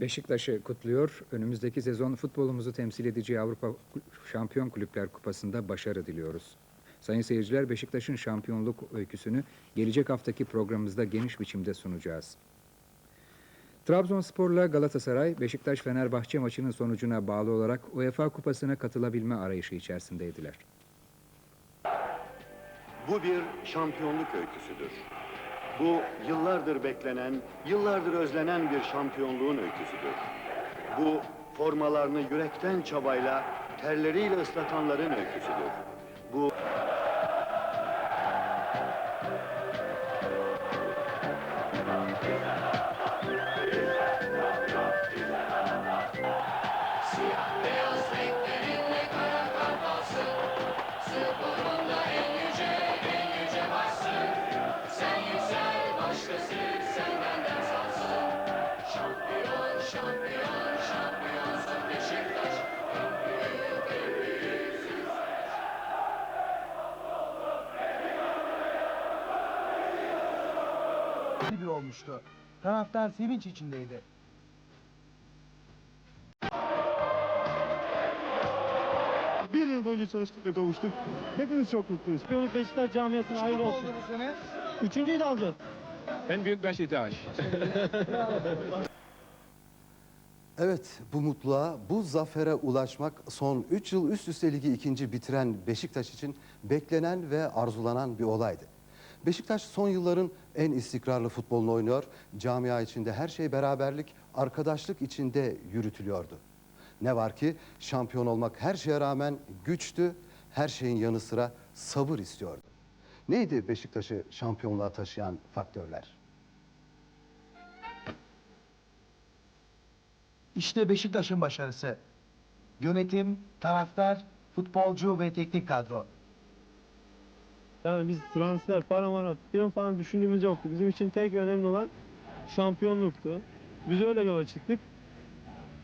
Beşiktaş'ı kutluyor. Önümüzdeki sezon futbolumuzu temsil edeceği Avrupa Şampiyon Kulüpler Kupası'nda başarı diliyoruz. Sayın seyirciler Beşiktaş'ın şampiyonluk öyküsünü gelecek haftaki programımızda geniş biçimde sunacağız. Trabzonspor'la Galatasaray, Beşiktaş-Fenerbahçe maçının sonucuna bağlı olarak UEFA Kupası'na katılabilme arayışı içerisindeydiler. Bu bir şampiyonluk öyküsüdür. Bu yıllardır beklenen, yıllardır özlenen bir şampiyonluğun öyküsüdür. Bu formalarını yürekten çabayla, terleriyle ıslatanların öyküsüdür. Bu olmuştu. Taraftar sevinç içindeydi. Bir yıl boyunca çalıştık ve kavuştuk. Hepimiz çok mutluyuz. Şampiyonluk Beşiktaş camiasına hayırlı olsun. bu sene? Üçüncüyü de alacağız. En büyük Beşiktaş. Evet, bu mutluluğa, bu zafere ulaşmak son 3 yıl üst üste ligi ikinci bitiren Beşiktaş için beklenen ve arzulanan bir olaydı. Beşiktaş son yılların en istikrarlı futbolunu oynuyor. Camia içinde her şey beraberlik, arkadaşlık içinde yürütülüyordu. Ne var ki şampiyon olmak her şeye rağmen güçtü, her şeyin yanı sıra sabır istiyordu. Neydi Beşiktaş'ı şampiyonluğa taşıyan faktörler? İşte Beşiktaş'ın başarısı. Yönetim, taraftar, futbolcu ve teknik kadro. Yani biz transfer, para mara, falan falan düşündüğümüz yoktu. Bizim için tek önemli olan şampiyonluktu. Biz öyle yola çıktık.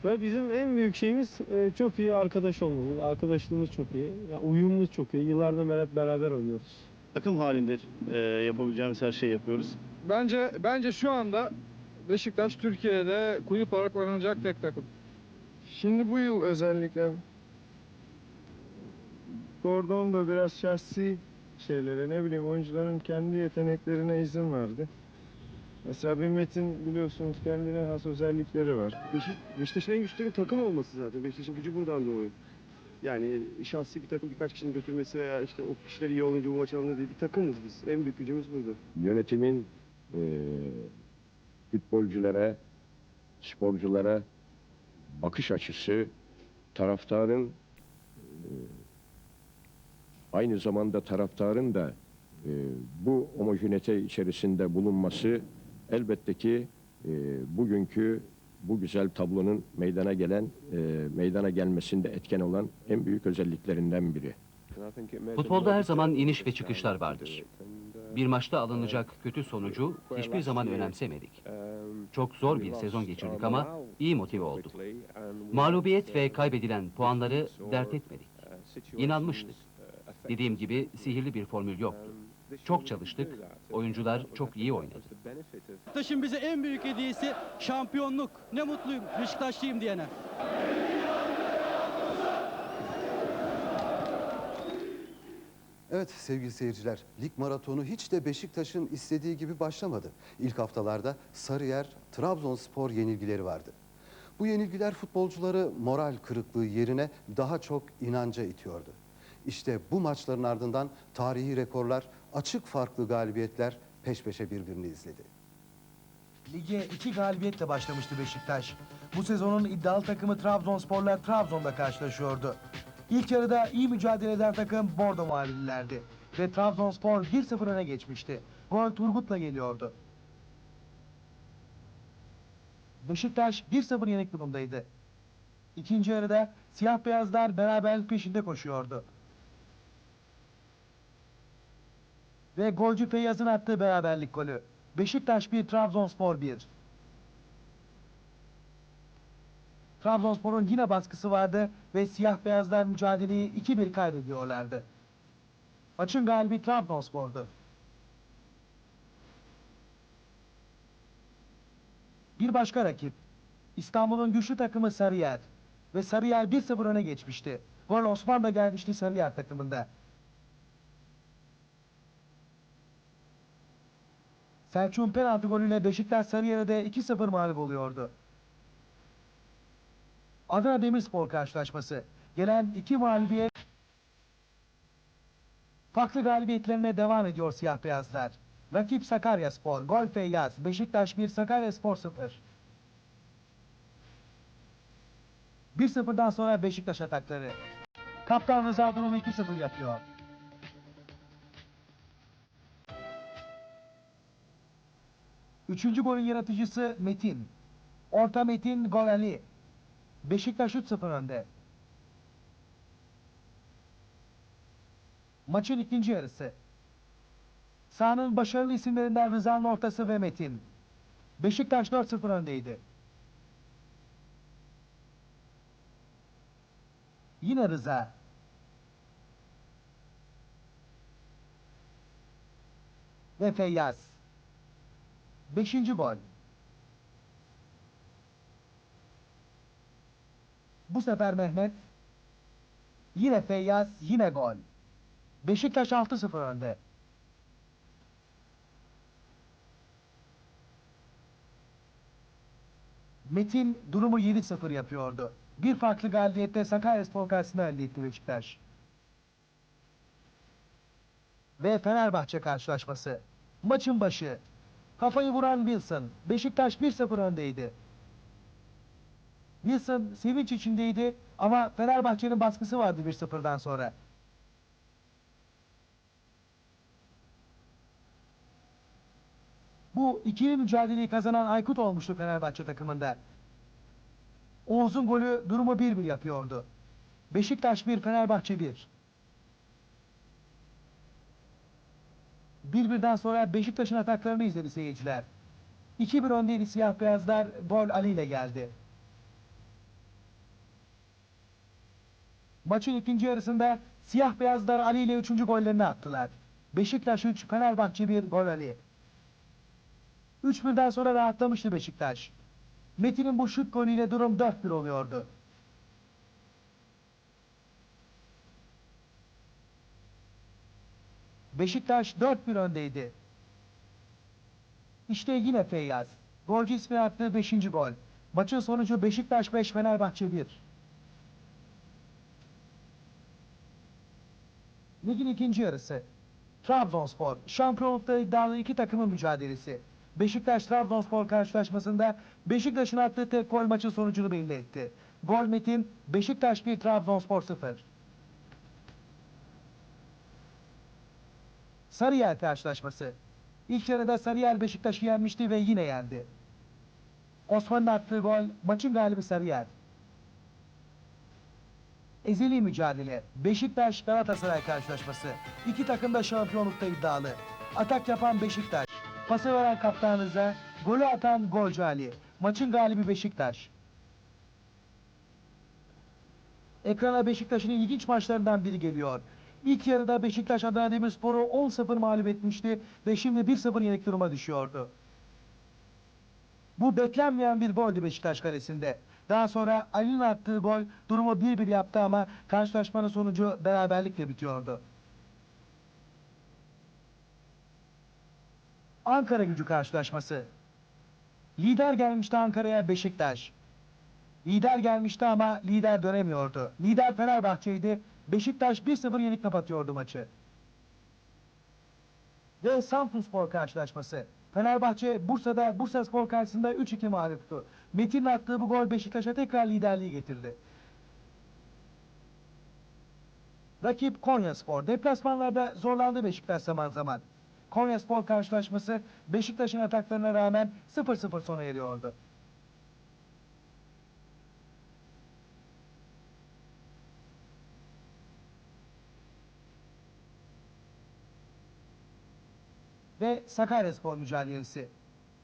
Ve bizim en büyük şeyimiz e, çok iyi arkadaş olmamız. Arkadaşlığımız çok iyi. Ya, uyumumuz çok iyi. Yıllardan beri hep beraber oynuyoruz. takım halinde e, yapabileceğimiz her şeyi yapıyoruz. Bence bence şu anda Beşiktaş Türkiye'de kulüp olarak oynanacak tek takım. Şimdi bu yıl özellikle Gordon da biraz şahsi şeylere ne bileyim oyuncuların kendi yeteneklerine izin verdi. Mesela bir Metin biliyorsunuz kendine has özellikleri var. Beşiktaş'ın en güçlü takım olması zaten. Beşiktaş'ın gücü buradan doğuyor. Yani şahsi bir takım birkaç kişinin götürmesi veya işte o kişiler iyi olunca bu maç alınır diye bir takımız biz. En büyük gücümüz burada. yönetimin eee futbolculara, sporculara bakış açısı, taraftarın eee, aynı zamanda taraftarın da eee, bu homojenite içerisinde bulunması elbette ki eee, bugünkü bu güzel tablonun meydana gelen, eee, meydana gelmesinde etken olan en büyük özelliklerinden biri. Futbolda her zaman iniş ve çıkışlar vardır. Bir maçta alınacak kötü sonucu hiçbir zaman önemsemedik. Çok zor bir sezon geçirdik ama iyi motive olduk. Mağlubiyet ve kaybedilen puanları dert etmedik. İnanmıştık. Dediğim gibi sihirli bir formül yoktu. Çok çalıştık, oyuncular çok iyi oynadı. Beşiktaş'ın bize en büyük hediyesi şampiyonluk. Ne mutluyum Beşiktaşlıyım diyene. Evet sevgili seyirciler, lig maratonu hiç de Beşiktaş'ın istediği gibi başlamadı. İlk haftalarda Sarıyer, Trabzonspor yenilgileri vardı. Bu yenilgiler futbolcuları moral kırıklığı yerine daha çok inanca itiyordu. İşte bu maçların ardından tarihi rekorlar, açık farklı galibiyetler peş peşe birbirini izledi. Lige iki galibiyetle başlamıştı Beşiktaş. Bu sezonun iddialı takımı Trabzonspor'la Trabzon'da karşılaşıyordu. İlk yarıda iyi mücadele eden takım Bordo Mavililerdi. Ve Trabzonspor 1-0 öne geçmişti. Gol Turgut'la geliyordu. Beşiktaş 1-0 yenik durumdaydı. İkinci yarıda siyah beyazlar beraberlik peşinde koşuyordu. Ve golcü Feyyaz'ın attığı beraberlik golü. Beşiktaş 1, Trabzonspor 1. Trabzonspor'un yine baskısı vardı ve siyah beyazlar mücadeleyi 2-1 kaybediyorlardı. Maçın galibi Trabzonspor'du. Bir başka rakip İstanbul'un güçlü takımı Sarıyer. Ve Sarıyer 1-0 öne geçmişti. Gol Osman da gelmişti Sarıyer takımında. Selçuk'un penaltı golüyle Beşiktaş Sarıyer'e de 2-0 mağlup oluyordu. Adana Demirspor karşılaşması. Gelen iki mağlubiyet farklı galibiyetlerine devam ediyor siyah beyazlar. Rakip Sakaryaspor, gol Feyyaz, Beşiktaş 1, Sakaryaspor 0. 1-0'dan sonra Beşiktaş atakları. Kaptan Rıza durumu 2-0 yapıyor. Üçüncü golün yaratıcısı Metin. Orta Metin, gol Ali. Beşiktaş 3-0 önde. Maçın ikinci yarısı. Sahanın başarılı isimlerinden Rıza'nın ortası ve Metin. Beşiktaş 4-0 öndeydi. Yine Rıza. Ve Feyyaz. Beşinci gol. Bu sefer Mehmet. Yine Feyyaz, yine gol. Beşiktaş 6-0 önde. Metin durumu 7-0 yapıyordu. Bir farklı galibiyette Sakaryaspor karşısında elde etti Beşiktaş. Ve Fenerbahçe karşılaşması. Maçın başı. Kafayı vuran Wilson. Beşiktaş 1-0 öndeydi. Wilson sevinç içindeydi ama Fenerbahçe'nin baskısı vardı 1-0'dan sonra. Bu ikili mücadeleyi kazanan Aykut olmuştu Fenerbahçe takımında. Oğuz'un golü durumu 1-1 yapıyordu. Beşiktaş 1, Fenerbahçe 1. 1-1'den sonra Beşiktaş'ın ataklarını izledi seyirciler. 2-1 öndeydi siyah beyazlar, gol Ali ile geldi. Maçın ikinci yarısında siyah beyazlar Ali ile 3. gollerini attılar. Beşiktaş 3, Fenerbahçe 1, gol Ali. 3-1'den sonra rahatlamıştı Beşiktaş. Metin'in bu şut golüyle durum 4-1 oluyordu. Beşiktaş 4-1 öndeydi. İşte yine Feyyaz. Golcü ismi attığı 5. gol. Maçın sonucu Beşiktaş 5, Fenerbahçe 1. Ligin ikinci yarısı. Trabzonspor, şampiyonlukta iddialı iki takımın mücadelesi. Beşiktaş-Trabzonspor karşılaşmasında Beşiktaş'ın attığı tek gol maçın sonucunu belli etti. Gol Metin, Beşiktaş 1, Trabzonspor 0. Sarıyer karşılaşması. İlk yarıda Sarıyer Beşiktaş'ı yenmişti ve yine yendi. Osman'ın attığı gol maçın galibi Sarıyer. Ezeli mücadele. Beşiktaş Galatasaray karşılaşması. İki takım da şampiyonlukta iddialı. Atak yapan Beşiktaş. Pası veren kaptan Rıza. Golü atan golcü Ali. Maçın galibi Beşiktaş. Ekrana Beşiktaş'ın ilginç maçlarından biri geliyor. İlk yarıda Beşiktaş Adana Demirspor'u 10-0 mağlup etmişti ve şimdi 1-0 yenik duruma düşüyordu. Bu beklenmeyen bir goldü Beşiktaş kalesinde. Daha sonra Ali'nin attığı gol durumu 1-1 yaptı ama karşılaşmanın sonucu beraberlikle bitiyordu. Ankara gücü karşılaşması. Lider gelmişti Ankara'ya Beşiktaş. Lider gelmişti ama lider dönemiyordu. Lider Fenerbahçe'ydi. Beşiktaş 1-0 yenik kapatıyordu maçı. Ve Samsunspor karşılaşması. Fenerbahçe Bursa'da Bursa Spor karşısında 3-2 mağluptu. Metin'in attığı bu gol Beşiktaş'a tekrar liderliği getirdi. Rakip Konyaspor. Deplasmanlarda zorlandı Beşiktaş zaman zaman. Konyaspor karşılaşması Beşiktaş'ın ataklarına rağmen 0-0 sona eriyordu. Ve Sakaryaspor mücadelesi.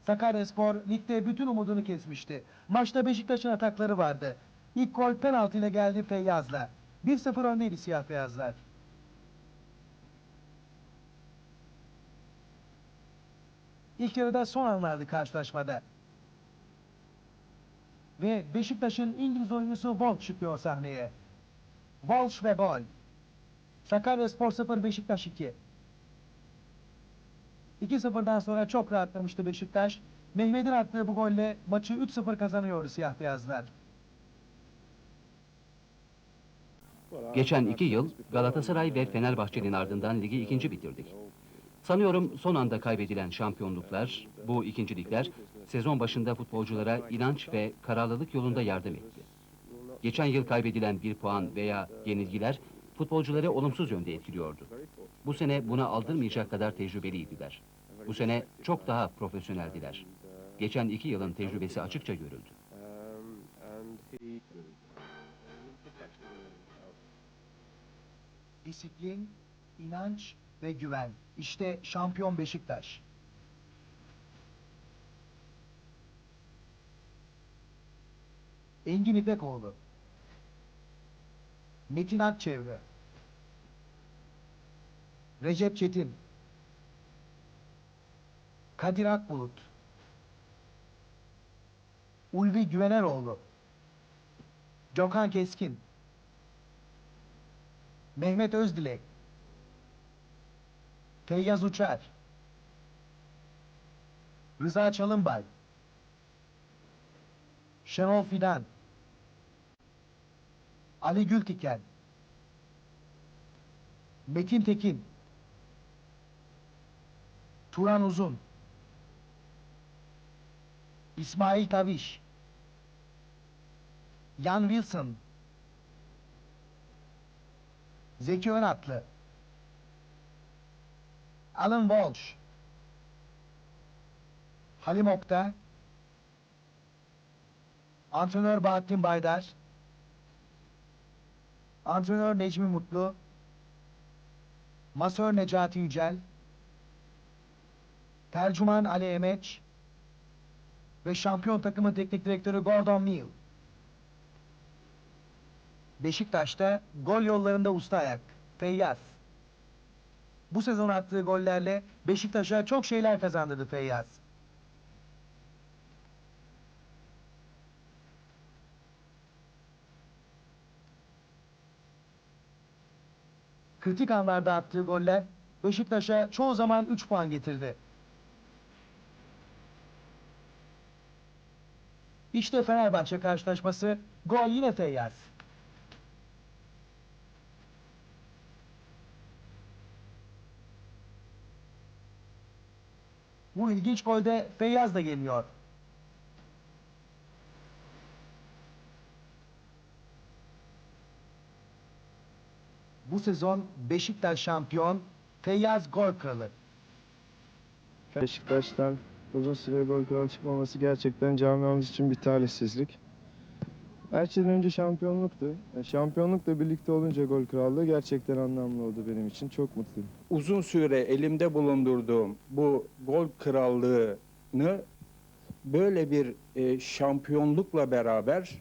Sakaryaspor ligde bütün umudunu kesmişti. Maçta Beşiktaş'ın atakları vardı. İlk gol penaltı ile geldi Feyyaz'la. 1-0 öndeydi siyah beyazlar. İlk yarıda son anlardı karşılaşmada. ve Beşiktaş'ın İngiliz oyuncusu Walsh çıkıyor sahneye. Walsh ve gol. Sakaryaspor 0 Beşiktaş 2. 2-0'dan sonra çok rahatlamıştı Beşiktaş. Mehmet'in attığı bu golle maçı 3-0 kazanıyor siyah beyazlar. Geçen iki yıl Galatasaray ve Fenerbahçe'nin ardından ligi ikinci bitirdik. Sanıyorum son anda kaybedilen şampiyonluklar, bu ikincilikler sezon başında futbolculara inanç ve kararlılık yolunda yardım etti. Geçen yıl kaybedilen bir puan veya yenilgiler futbolcuları olumsuz yönde etkiliyordu. Bu sene buna aldırmayacak kadar tecrübeliydiler. Bu sene çok daha profesyoneldiler. Geçen iki yılın tecrübesi açıkça görüldü. Disiplin, inanç ve güven. İşte şampiyon Beşiktaş. Engin İpekoğlu. Metin Akçevre. Recep Çetin. Kadir Akbulut. Ulvi Güveneroğlu. Gökhan Keskin. Mehmet Özdilek. Feyyaz Uçar. Rıza Çalınbay. Şenol Fidan. Ali Gültiken. Metin Tekin. Turan Uzun. İsmail Taviş. Yan Wilson. Zeki Önatlı. Alan Walsh. Halim Okta. Antrenör Bahattin Baydar. Antrenör Necmi Mutlu. Masör Necati Yücel. Tercüman Ali Emeç. Ve şampiyon takımın teknik direktörü Gordon Neal. Beşiktaş'ta gol yollarında usta ayak. Feyyaz. Bu sezon attığı gollerle Beşiktaş'a çok şeyler kazandırdı Feyyaz. Kritik anlarda attığı goller Beşiktaş'a çoğu zaman 3 puan getirdi. İşte Fenerbahçe karşılaşması. Gol yine Feyyaz. Bu ilginç golde Feyyaz da geliyor. Bu sezon Beşiktaş şampiyon, Feyyaz gol kralı. Beşiktaş'tan uzun süre gol kralı çıkmaması gerçekten camiamız için bir talihsizlik. Her şeyden önce şampiyonluktu. E, Şampiyonlukla birlikte olunca gol krallığı gerçekten anlamlı oldu benim için. Çok mutluyum. uzun süre elimde bulundurduğum bu gol krallığını böyle bir e, şampiyonlukla beraber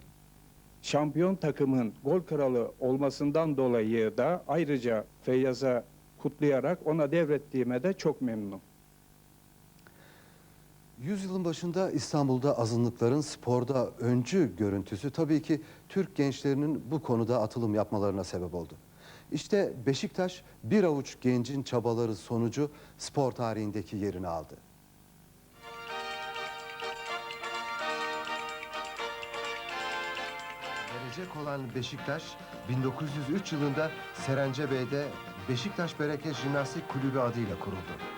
şampiyon takımın gol kralı olmasından dolayı da ayrıca Feyyaz'a kutlayarak ona devrettiğime de çok memnunum. Yüzyılın başında İstanbul'da azınlıkların sporda öncü görüntüsü tabii ki Türk gençlerinin bu konuda atılım yapmalarına sebep oldu. İşte Beşiktaş bir avuç gencin çabaları sonucu spor tarihindeki yerini aldı. Gelecek olan Beşiktaş 1903 yılında Serencebey'de Beşiktaş Bereket Jimnastik Kulübü adıyla kuruldu.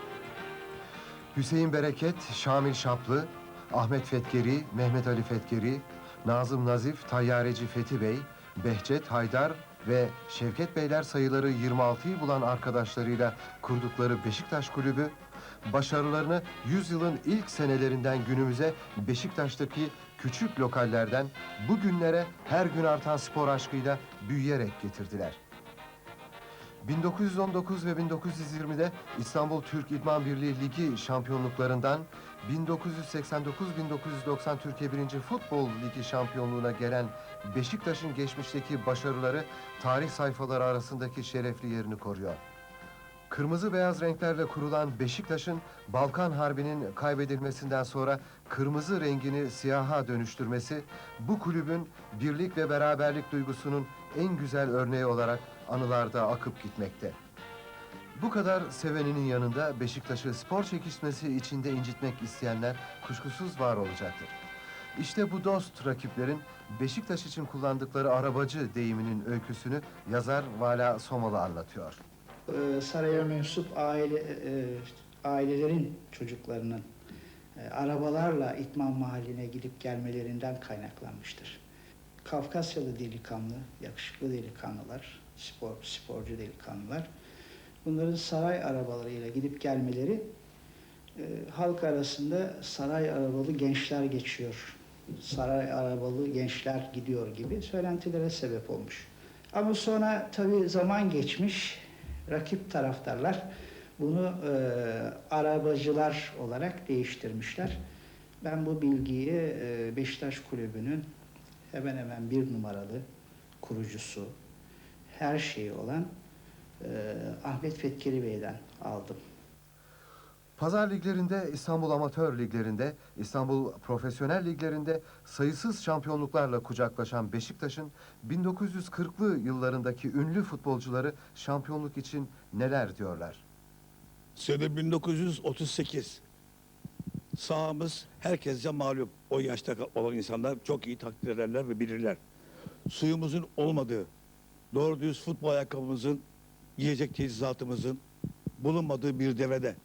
Hüseyin Bereket, Şamil Şaplı, Ahmet Fetkeri, Mehmet Ali Fetkeri, Nazım Nazif, Tayyareci Fethi Bey, Behçet Haydar ve Şevket Beyler sayıları 26'yı bulan arkadaşlarıyla kurdukları Beşiktaş Kulübü, başarılarını 100 yılın ilk senelerinden günümüze Beşiktaş'taki küçük lokallerden bugünlere her gün artan spor aşkıyla büyüyerek getirdiler. 1919 ve 1920'de İstanbul Türk İdman Birliği Ligi şampiyonluklarından 1989-1990 Türkiye 1. Futbol Ligi şampiyonluğuna gelen Beşiktaş'ın geçmişteki başarıları tarih sayfaları arasındaki şerefli yerini koruyor. Kırmızı beyaz renklerle kurulan Beşiktaş'ın Balkan Harbi'nin kaybedilmesinden sonra kırmızı rengini siyaha dönüştürmesi bu kulübün birlik ve beraberlik duygusunun en güzel örneği olarak anılarda akıp gitmekte. Bu kadar seveninin yanında Beşiktaş'ı spor çekişmesi içinde incitmek isteyenler kuşkusuz var olacaktır. İşte bu dost rakiplerin Beşiktaş için kullandıkları arabacı deyiminin öyküsünü yazar Vala Somalı anlatıyor. Ee, Saray'a mensup aile e, ailelerin çocuklarının e, arabalarla itman mahalline gidip gelmelerinden kaynaklanmıştır. Kafkasyalı delikanlı, yakışıklı delikanlılar, spor sporcu delikanlılar bunların saray arabalarıyla gidip gelmeleri e, halk arasında saray arabalı gençler geçiyor. Saray arabalı gençler gidiyor gibi söylentilere sebep olmuş. Ama sonra tabii zaman geçmiş, rakip taraftarlar bunu e, arabacılar olarak değiştirmişler. Ben bu bilgiyi e, Beşiktaş Kulübü'nün hemen hemen bir numaralı kurucusu, her şeyi olan e, Ahmet Fetkeli Bey'den aldım. Pazar liglerinde, İstanbul Amatör liglerinde, İstanbul Profesyonel liglerinde sayısız şampiyonluklarla kucaklaşan Beşiktaş'ın 1940'lı yıllarındaki ünlü futbolcuları şampiyonluk için neler diyorlar? Sene 1938. Sahamız herkese malum. O yaşta olan insanlar çok iyi takdir ederler ve bilirler. Suyumuzun olmadığı, doğru düz futbol ayakkabımızın, yiyecek teçhizatımızın bulunmadığı bir devrede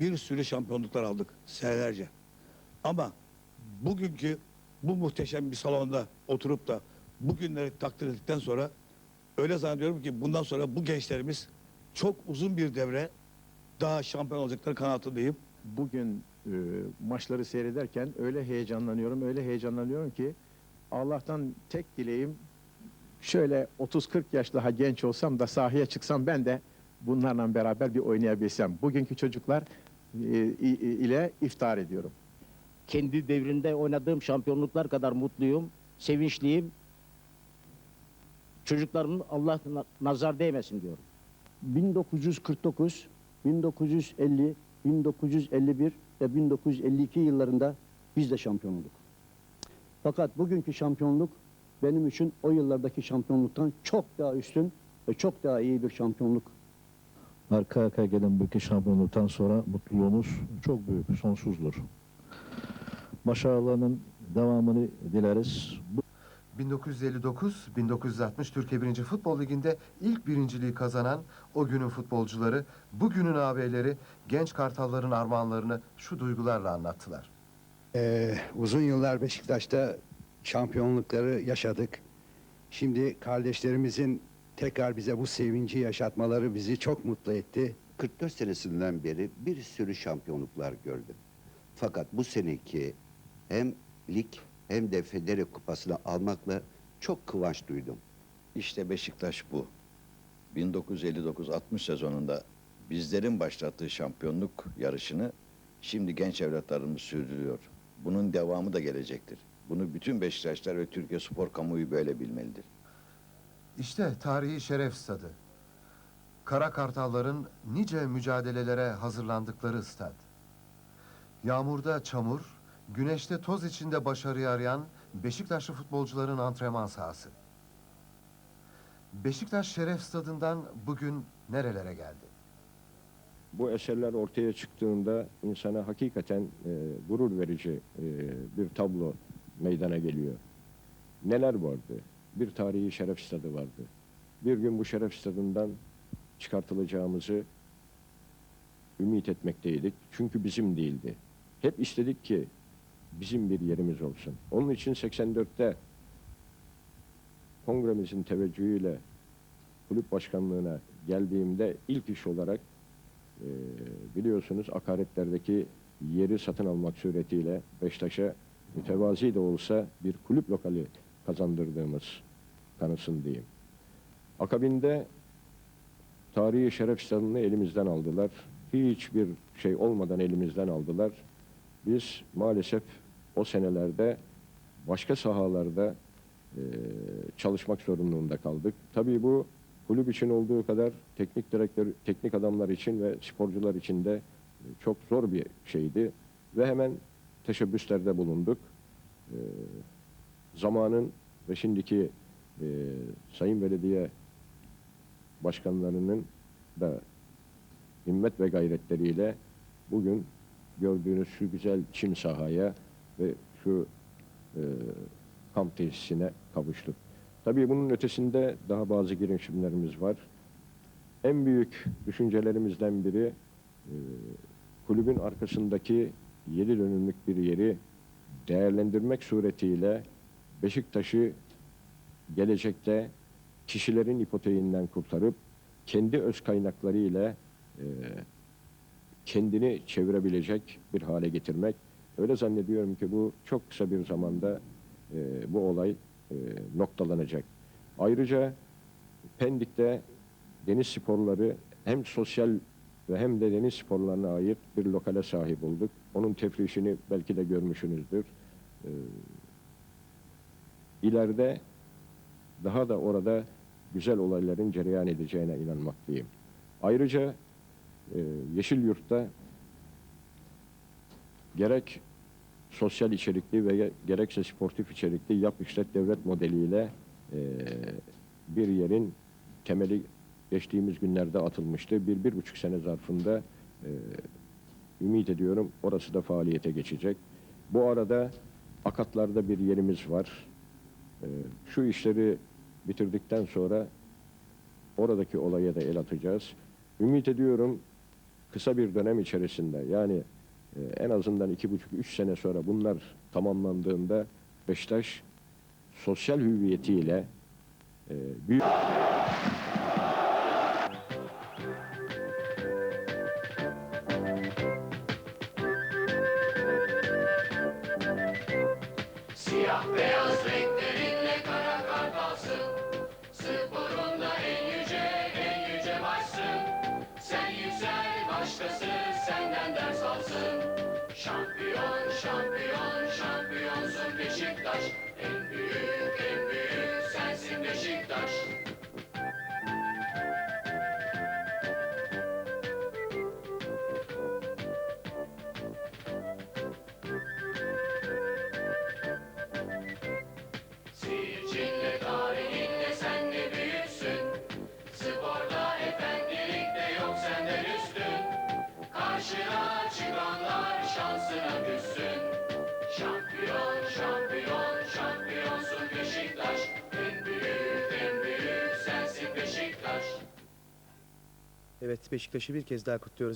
bir sürü şampiyonluklar aldık senelerce. Ama bugünkü bu muhteşem bir salonda oturup da bugünleri takdir ettikten sonra öyle zannediyorum ki bundan sonra bu gençlerimiz çok uzun bir devre daha şampiyon olacakları kanaatindeyim. Bugün e, maçları seyrederken öyle heyecanlanıyorum, öyle heyecanlanıyorum ki Allah'tan tek dileğim şöyle 30-40 yaş daha genç olsam da sahaya çıksam ben de bunlarla beraber bir oynayabilsem. Bugünkü çocuklar e, ile iftar ediyorum. kendi devrinde oynadığım şampiyonluklar kadar mutluyum, sevinçliyim. Çocuklarımın Allah na- nazar değmesin diyorum. 1949, 1950, 1951 ve 1952 yıllarında biz de şampiyon olduk. Fakat bugünkü şampiyonluk benim için o yıllardaki şampiyonluktan çok daha üstün ve çok daha iyi bir şampiyonluk. Arka arkaya gelen bu iki şampiyonluktan sonra mutluluğumuz çok büyük, sonsuzdur. Başarılarının devamını dileriz. Bu 1959-1960 Türkiye 1. Futbol Ligi'nde ilk birinciliği kazanan o günün futbolcuları, bugünün ağabeyleri genç kartalların armağanlarını şu duygularla anlattılar. Ee, uzun yıllar Beşiktaş'ta şampiyonlukları yaşadık. Şimdi kardeşlerimizin tekrar bize bu sevinci yaşatmaları bizi çok mutlu etti. 44 senesinden beri bir sürü şampiyonluklar gördüm. Fakat bu seneki hem lig hem de Federe Kupası'nı almakla çok kıvanç duydum. İşte Beşiktaş bu. 1959-60 sezonunda bizlerin başlattığı şampiyonluk yarışını şimdi genç evlatlarımız sürdürüyor. Bunun devamı da gelecektir. Bunu bütün Beşiktaşlar ve Türkiye spor kamuoyu böyle bilmelidir. İşte tarihi şeref stadı. Kara Kartalların nice mücadelelere hazırlandıkları stad. Yağmurda çamur, güneşte toz içinde başarıyı arayan Beşiktaşlı futbolcuların antrenman sahası. Beşiktaş Şeref Stadından bugün nerelere geldi? Bu eserler ortaya çıktığında insana hakikaten e, gurur verici e, bir tablo meydana geliyor. Neler vardı? Bir tarihi şeref stadı vardı. Bir gün bu şeref stadından çıkartılacağımızı ümit etmekteydik. Çünkü bizim değildi. Hep istedik ki bizim bir yerimiz olsun. Onun için 84'te kongremizin teveccühüyle kulüp başkanlığına geldiğimde ilk iş olarak e, biliyorsunuz akaretlerdeki yeri satın almak suretiyle Beşiktaş'a mütevazi de olsa bir kulüp lokali kazandırdığımız kanısındayım. Akabinde tarihi şeref stadını elimizden aldılar. Hiçbir şey olmadan elimizden aldılar. Biz maalesef o senelerde başka sahalarda e, çalışmak zorunluluğunda kaldık. Tabii bu kulüp için olduğu kadar teknik direktör, teknik adamlar için ve sporcular için de e, çok zor bir şeydi. Ve hemen teşebbüslerde bulunduk. E, zamanın ve şimdiki e, Sayın Belediye Başkanlarının da himmet ve gayretleriyle bugün gördüğünüz şu güzel çim sahaya ve şu e, kamp tesisine kavuştuk. Tabii bunun ötesinde daha bazı girişimlerimiz var. En büyük düşüncelerimizden biri e, kulübün arkasındaki 7 dönümlük bir yeri değerlendirmek suretiyle Beşiktaş'ı gelecekte kişilerin ipoteğinden kurtarıp kendi öz kaynakları ile e, kendini çevirebilecek bir hale getirmek. Öyle zannediyorum ki bu çok kısa bir zamanda e, bu olay e, noktalanacak. Ayrıca Pendik'te deniz sporları hem sosyal ve hem de deniz sporlarına ait bir lokale sahip olduk. Onun tefrişini belki de görmüşsünüzdür. E, daha da orada güzel olayların cereyan edeceğine inanmaktayım. Ayrıca e, Yeşil Yurt'ta gerek sosyal içerikli ve gerekse sportif içerikli yap işlet devlet modeliyle e, bir yerin temeli geçtiğimiz günlerde atılmıştı. Bir, bir buçuk sene zarfında e, ümit ediyorum orası da faaliyete geçecek. Bu arada Akatlar'da bir yerimiz var. E, şu işleri bitirdikten sonra oradaki olaya da el atacağız. Ümit ediyorum kısa bir dönem içerisinde yani e, en azından iki buçuk, üç sene sonra bunlar tamamlandığında Beşiktaş sosyal hüviyetiyle e, büyük... Şampiyon, şampiyon, şampiyonsun Beşiktaş. En büyük, en büyük sensin Beşiktaş Evet Beşiktaş'ı bir kez daha kutluyoruz.